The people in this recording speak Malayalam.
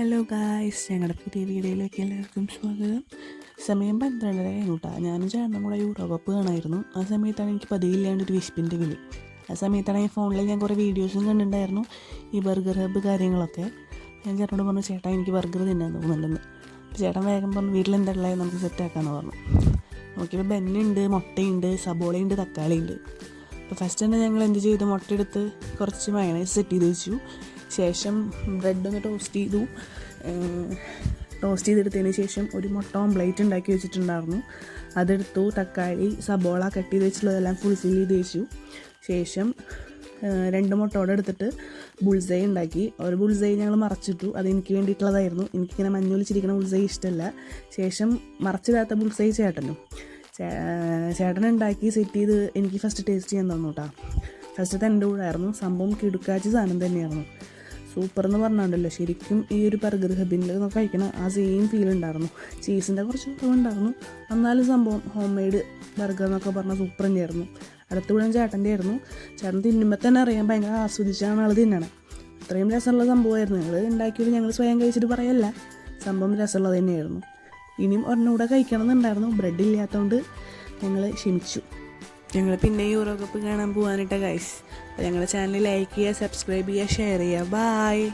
ഹലോ ഗായ്സ് ഞങ്ങളുടെ പുതിയ വീഡിയോയിലേക്ക് എല്ലാവർക്കും സ്വാഗതം. സമയം പന്ത്രണ്ടര കഴിഞ്ഞൂട്ടാ ഞാനും ചേട്ടനും കൂടെ യൂറോ കപ്പ് കാണായിരുന്നു ആ സമയത്താണ് എനിക്ക് പതിവില്ലാണ്ട് ഒരു വിശപ്പിന്റെ വിളി. ആ സമയത്താണ് ഈ ഫോണിൽ ഞാൻ കുറേ വീഡിയോസും കണ്ടിട്ടുണ്ടായിരുന്നു. ഈ ബർഗർ ഹബ്ബ് കാര്യങ്ങളൊക്കെ. ഞാൻ ചേട്ടനോട് പറഞ്ഞു ചേട്ടാ എനിക്ക് ബർഗർ തിന്നാൻ തോന്നുന്നുണ്ടെന്ന്. ചേട്ടൻ വേഗം പറഞ്ഞു വീട്ടിലെന്തുള്ളത് നമുക്ക് സെറ്റാക്കാമെന്ന് പറഞ്ഞു. നോക്കിയപ്പോൾ ബെന്നുണ്ട് മുട്ടയുണ്ട് സബോളയുണ്ട് തക്കാളിയുണ്ട്. അപ്പോൾ ഫസ്റ്റ് തന്നെ ഞങ്ങൾ എന്ത് ചെയ്തു? മുട്ടയെടുത്ത് കുറച്ച് മയണൈസ് സെറ്റ് ചെയ്ത് വെച്ചു. ശേഷം ബ്രെഡ് ഒന്ന് ടോസ്റ്റ് ചെയ്തു. ടോസ്റ്റ് ചെയ്തെടുത്തതിന് ശേഷം ഒരു മുട്ട ഓംപ്ലേറ്റ് ഉണ്ടാക്കി വെച്ചിട്ടുണ്ടായിരുന്നു. അതെടുത്തു തക്കാളി സബോള കട്ട് ചെയ്ത് വെച്ചിട്ടുള്ളതെല്ലാം ഫുൾ ഫിൽ ചെയ്ത് വെച്ചു. ശേഷം രണ്ട് മുട്ടയോടെ എടുത്തിട്ട് ബുൾസൈ ഉണ്ടാക്കി. ഒരു ബുൾസൈ ഞങ്ങൾ മറച്ചിട്ടു. അത് എനിക്ക് വേണ്ടിയിട്ടുള്ളതായിരുന്നു. എനിക്കിങ്ങനെ മഞ്ഞൊലിച്ചിരിക്കുന്ന ബുൾസൈ ഇഷ്ടമല്ല ശേഷം മറച്ചിടാത്ത ബുൾസൈ ചേട്ടനും. ചേട്ടൻ ഉണ്ടാക്കി സെറ്റ് ചെയ്ത് എനിക്ക് ഫസ്റ്റ് ടേസ്റ്റ് ചെയ്യാൻ തന്നു കേട്ടോ ഫസ്റ്റത്തെ എന്റെ കൂടെ ആയിരുന്നു. സംഭവം കിടുക്കാച്ച സാധനം തന്നെയായിരുന്നു. സൂപ്പർ എന്ന് പറഞ്ഞാണ്ടല്ലോ ശരിക്കും ഈ ഒരു ബർഗർ ഹബിൽ കഴിക്കണ ആ സെയിം ഫീൽ ഉണ്ടായിരുന്നു. ചീസിന്റെ കുറച്ച് കുറവുണ്ടായിരുന്നു എന്നാലും സംഭവം ഹോം മെയ്ഡ് ബർഗർ എന്നൊക്കെ പറഞ്ഞാൽ സൂപ്പർ തന്നെയായിരുന്നു. അടുത്ത വീടും ചേട്ടന്റെ ആയിരുന്നു. ചേട്ടൻ തിന്നുമ്പോൾ തന്നെ അറിയാൻ ഭയങ്കര ആസ്വദിച്ചാണ് ആൾ തിന്നണേ. അത്രയും രസമുള്ള സംഭവമായിരുന്നു. ഞങ്ങൾ ഉണ്ടാക്കിയത് ഞങ്ങൾ സ്വയം കഴിച്ചിട്ട് പറയല്ല സംഭവം രസമുള്ളത് തന്നെയായിരുന്നു. ഇനിയും ഒരെണ്ണം കൂടെ കഴിക്കണം എന്നുണ്ടായിരുന്നു ബ്രെഡ് ഇല്ലാത്തതുകൊണ്ട് ഞങ്ങൾ ക്ഷമിച്ചു. ഞങ്ങൾ പിന്നെ യൂറോ കപ്പ് കാണാൻ പോകാനിട്ട ഗൈസ് ഞങ്ങളുടെ ചാനൽ ലൈക്ക് ചെയ്യുക സബ്സ്ക്രൈബ് ചെയ്യുക ഷെയർ ചെയ്യുക. ബായ്